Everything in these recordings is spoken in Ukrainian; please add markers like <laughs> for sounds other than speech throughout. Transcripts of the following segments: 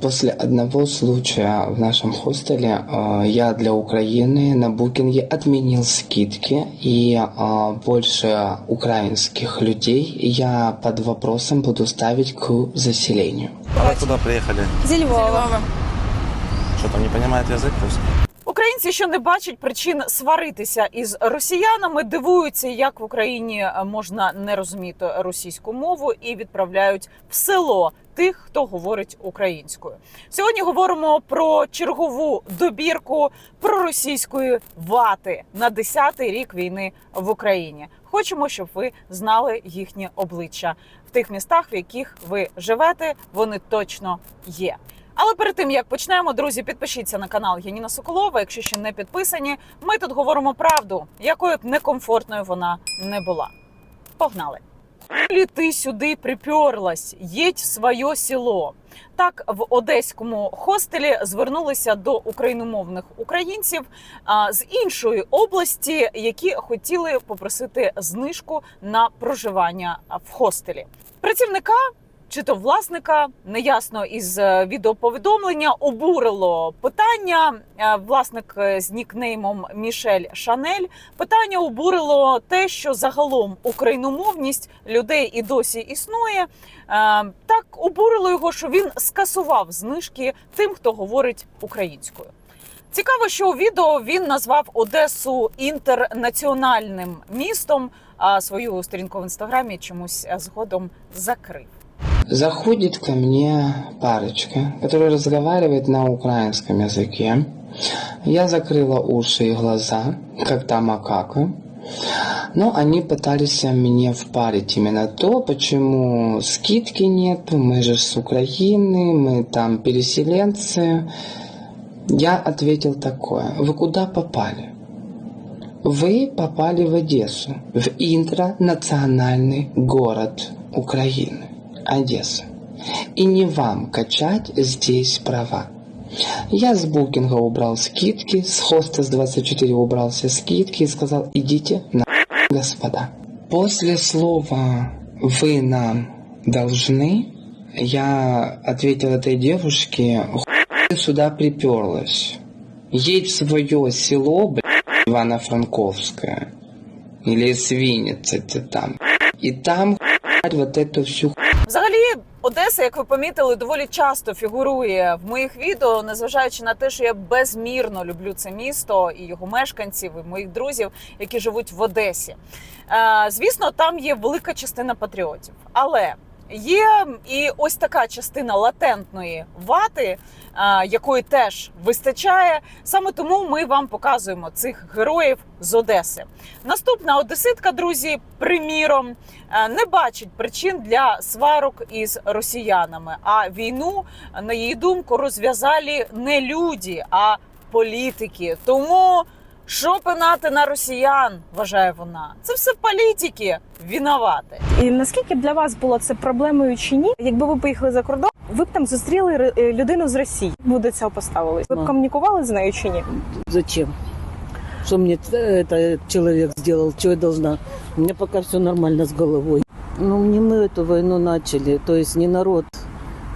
После одного случая в нашем хостеле э, я для Украины на букинге отменил скидки и э, больше украинских людей я под вопросом буду ставить к заселению. А вы куда приехали? Зі Львова. Что там не понимает язык русский? Українці, що не бачать причин сваритися із росіянами, дивуються, як в Україні е, можна не розуміти російську мову і відправляють в село тих, хто говорить українською. Сьогодні говоримо про чергову добірку проросійської вати на 10-й рік війни в Україні. Хочемо, щоб ви знали їхнє обличчя в тих містах, в яких ви живете. Вони точно є. Але перед тим як почнемо, друзі, підпишіться на канал Яніна Соколова. Якщо ще не підписані, ми тут говоримо правду, якою б некомфортною вона не була. Погнали! Лі ти сюди приперлась, їдь в своє село. Так в одеському хостелі звернулися до україномовних українців а, з іншої області, які хотіли попросити знижку на проживання в хостелі. Працівника чи то власника неясно із е, відеоповідомлення обурило питання. Е, Власник е, з нікнеймом Мішель Шанель. Питання обурило те, що загалом україномовність людей і досі існує. Так обурило його, що він скасував знижки тим, хто говорить українською. Цікаво, що у відео він назвав Одесу інтернаціональним містом, а свою сторінку в інстаграмі чомусь згодом закрив. Заходит ко мне парочка, которая разговаривает на украинском языке. Я закрыла уши и глаза, как та макака. Но они пытались мне впарить именно то, почему скидки нету, мы же с Украины, мы там переселенцы. Я ответил такое, вы куда попали? Вы попали в Одессу, в интранациональный город Украины, Одесса. И не вам качать здесь права. Я с букинга убрал скидки, с хоста с 24 убрал все скидки и сказал, идите на <laughs> господа. После слова «вы нам должны» я ответил этой девушке, «Хуй ты сюда приперлась. Едь в свое село, блядь, Ивано-Франковское. Или Свинница ты там. И там блядь, вот эту всю Взагалі, Одеса, як ви помітили, доволі часто фігурує в моїх відео, незважаючи на те, що я безмірно люблю це місто і його мешканців, і моїх друзів, які живуть в Одесі. Е, Звісно, там є велика частина патріотів, але є і ось така частина латентної вати, якої теж вистачає. Саме тому ми вам показуємо цих героїв з Одеси. Наступна одеситка, друзі, приміром, не бачить причин для сварок із росіянами. А війну, на її думку, розв'язали не люди, а політики. Тому що пинати на росіян, вважає вона. Це все політики винувати. І наскільки б для вас було це проблемою чи ні? Якби ви поїхали за кордон, ви б там зустріли ре- е, людину з Росії. Ви до цього поставились. Ви б Ну. комунікували з нею чи ні? Зачем? Что мне этот человек сделал? Что я должна? У меня пока все нормально с головой. Ну, не мы эту войну начали, то есть не народ.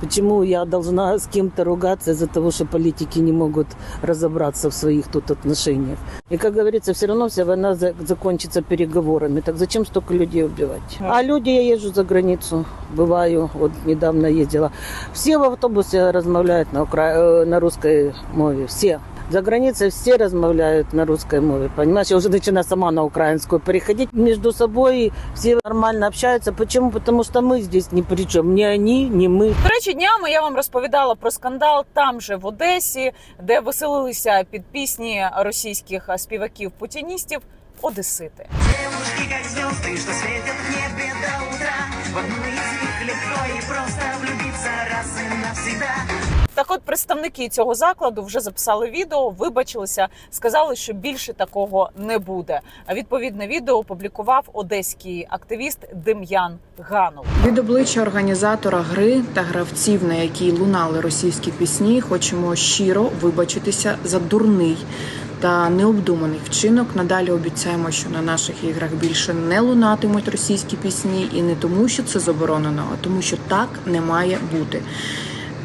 Почему я должна с кем-то ругаться из-за того, что политики не могут разобраться в своих тут отношениях? И, как говорится, все равно вся война за- закончится переговорами. Так зачем столько людей убивать? А люди, я езжу за границу, бываю, вот недавно ездила. Все в автобусе размовляют на, укра... э, на русской мове, все. За границей все размовляют на русской мове, понимаешь? Я уже начинаю сама на украинскую переходить. Между собой все нормально общаются. Почему? Потому что мы здесь ни при чем. Ни они, ни мы. До речі, днями я вам розповідала про скандал там же в Одесі, де веселилися під пісні російських співаків путіністів одесити. Девушки как звезды, что светят в небе до утра В одну Так от представники цього закладу вже записали відео, вибачилися, сказали, що більше такого не буде. А відповідне відео опублікував одеський активіст Дем'ян Ганов. Від обличчя організатора гри та гравців, на якій лунали російські пісні, хочемо щиро вибачитися за дурний та необдуманий вчинок. Надалі обіцяємо, що на наших іграх більше не лунатимуть російські пісні, і не тому, що це заборонено, а тому, що так не має бути.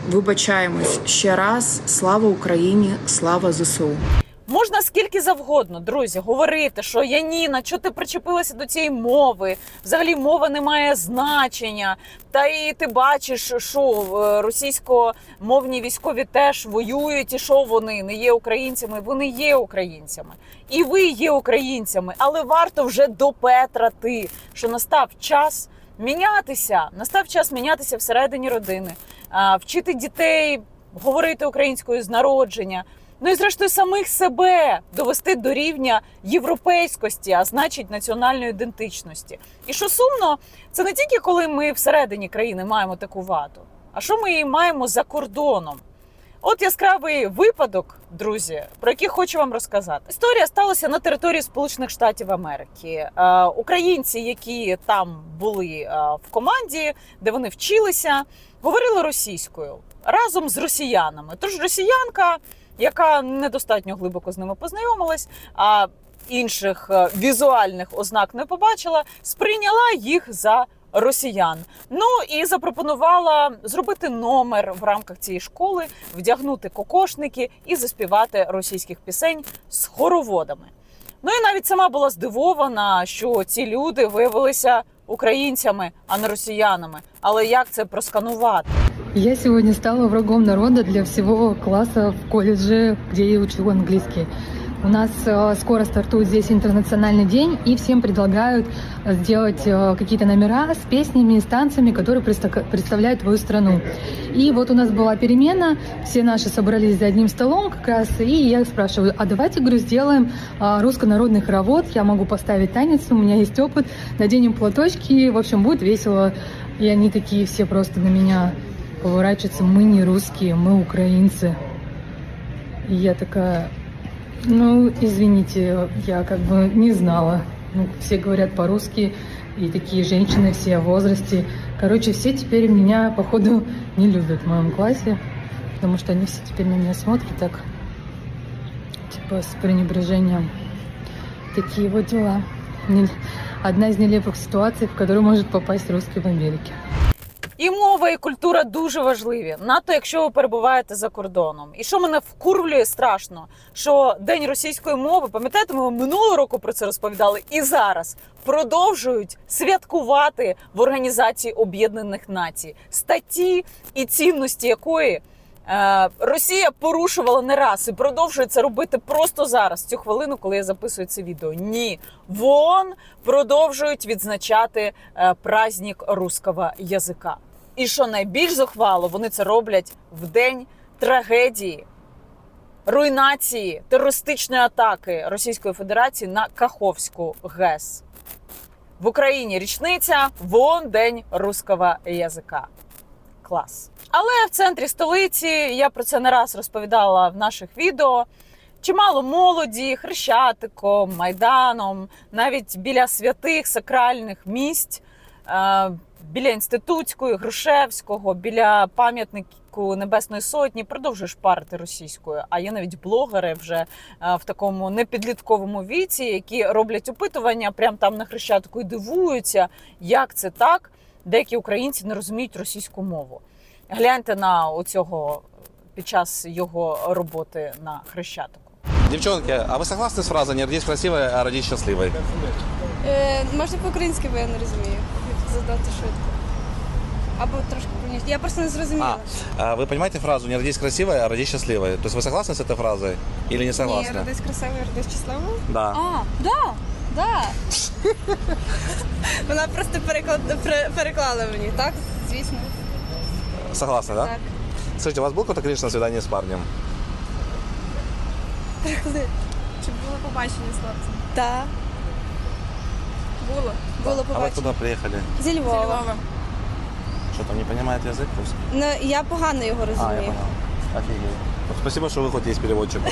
Вибачаємось ще раз. Слава Україні! Слава ЗСУ! Можна скільки завгодно, друзі, говорити, що Яніна, що ти причепилася до цієї мови? Взагалі мова не має значення. Та і ти бачиш, що е, російськомовні військові теж воюють, і що вони не є українцями. Вони є українцями, і ви є українцями, але варто вже допетрати, що настав час мінятися. Настав час мінятися всередині родини, вчити дітей говорити українською з народження. Ну і зрештою самих себе довести до рівня європейськості, а значить національної ідентичності. І що сумно, це не тільки коли ми всередині країни маємо таку ваду, а що ми її маємо за кордоном. От яскравий випадок, друзі, про який хочу вам розказати. Історія сталася на території Сполучених Штатів Америки. Е, українці, які там були е, в команді, де вони вчилися, говорили російською разом з росіянами. Тож росіянка, яка недостатньо глибоко з ними познайомилась, а інших е, візуальних ознак не побачила, сприйняла їх за росіян. Ну і запропонувала зробити номер в рамках цієї школи, вдягнути кокошники і заспівати російських пісень з хороводами. Ну і навіть сама була здивована, що ці люди виявилися українцями, а не росіянами. Але як це просканувати? Я сегодня стала врагом народа для всего класса в колледже, где я учу английский. У нас э, скоро стартует здесь интернациональный день, и всем предлагают э, сделать э, какие-то номера с песнями, с танцами, которые представ- представляют твою страну. И вот у нас была перемена, все наши собрались за одним столом как раз, и я спрашиваю, а давайте, говорю, сделаем а, руссконародный хоровод, я могу поставить танец, у меня есть опыт, наденем платочки, в общем, будет весело. И они такие все просто на меня поворачиваются, мы не русские, мы украинцы. И я такая, ну, извините, я как бы не знала. Ну, все говорят по-русски, и такие женщины все в возрасте. Короче, все теперь меня, походу, не любят в моем классе, потому что они все теперь на меня смотрят так, типа, с пренебрежением. Такие вот дела. Одна из нелепых ситуаций, в которую может попасть русский в Америке. І мова, і культура дуже важливі, надто якщо ви перебуваєте за кордоном. І що мене вкурвлює страшно, що день російської мови, пам'ятаєте, ми минулого року про це розповідали, і зараз продовжують святкувати в Організації Об'єднаних Націй статті і цінності якої. е, Росія порушувала не раз і продовжує це робити просто зараз, цю хвилину, коли я записую це відео. Ні, в ООН продовжують відзначати е, праздник руского язика. І що найбільш зухвало, вони це роблять в день трагедії, руйнації терористичної атаки Російської Федерації на Каховську ГЕС. В Україні річниця в ООН День руского язика. Клас. Але в центрі столиці я про це не раз розповідала в наших відео. Чимало молоді, хрещатиком, майданом, навіть біля святих сакральних місць, е, біля інститутської, Грушевського, біля пам'ятнику Небесної Сотні продовжує шпарити російською. А є навіть блогери вже е, в такому непідлітковому віці, які роблять опитування прямо там на хрещатику і дивуються, як це так. Деякі українці не розуміють російську мову. Гляньте на оцього під час його роботи на хрещатику. Девчонки, а вы согласны с фразой «не родись красивой, а родись счастливой»? Е, можна по-українськи, бо я не розумію Як задати швидко. Або трошки повніше. Я просто не зрозуміла. А, а вы понимаете фразу «не родись красивой, а родись счастливой»? То есть вы согласны с этой фразой или не согласны? Ні, родись красивою, родись щасливою. Да. А, да, да. <laughs> Вона просто переклад... пере- переклала мені, так? Звісно. Согласны, да? Так. Скажите, у вас было какое-то количество свиданий с парнем? Коли? Чи було побачення з хлопцем? Так. Було. Було А ви побачення. откуда приехали? Зі Зі Львова. Львова. Что там не розумієте язык русский? Ну, я погано його А, я розумію. понял. Офигеть. Спасибо, что вы хоть есть переводчик. <laughs>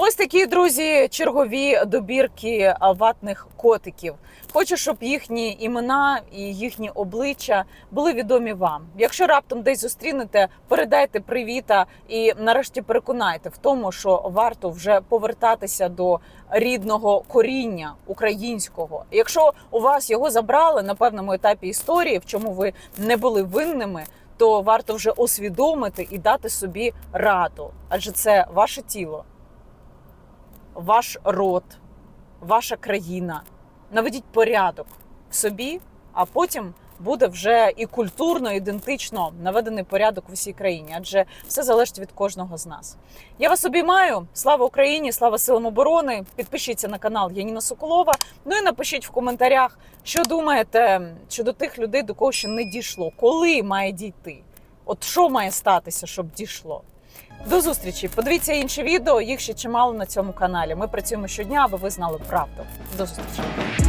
Ось такі друзі, чергові добірки ватних котиків. Хочу, щоб їхні імена і їхні обличчя були відомі вам. Якщо раптом десь зустрінете, передайте привіта і нарешті переконайте в тому, що варто вже повертатися до рідного коріння українського. Якщо у вас його забрали на певному етапі історії, в чому ви не були винними, то варто вже усвідомити і дати собі раду, адже це ваше тіло, ваш род, ваша країна. Наведіть порядок в собі, а потім буде вже і культурно, ідентично наведений порядок в усій країні, адже все залежить від кожного з нас. Я вас обіймаю. Слава Україні! Слава силам оборони! Підпишіться на канал Яніна Соколова. Ну і напишіть в коментарях, що думаєте щодо тих людей, до кого ще не дійшло. Коли має дійти? От що має статися, щоб дійшло? До зустрічі! Подивіться інші відео, їх ще чимало на цьому каналі. Ми працюємо щодня, аби ви знали правду. До зустрічі!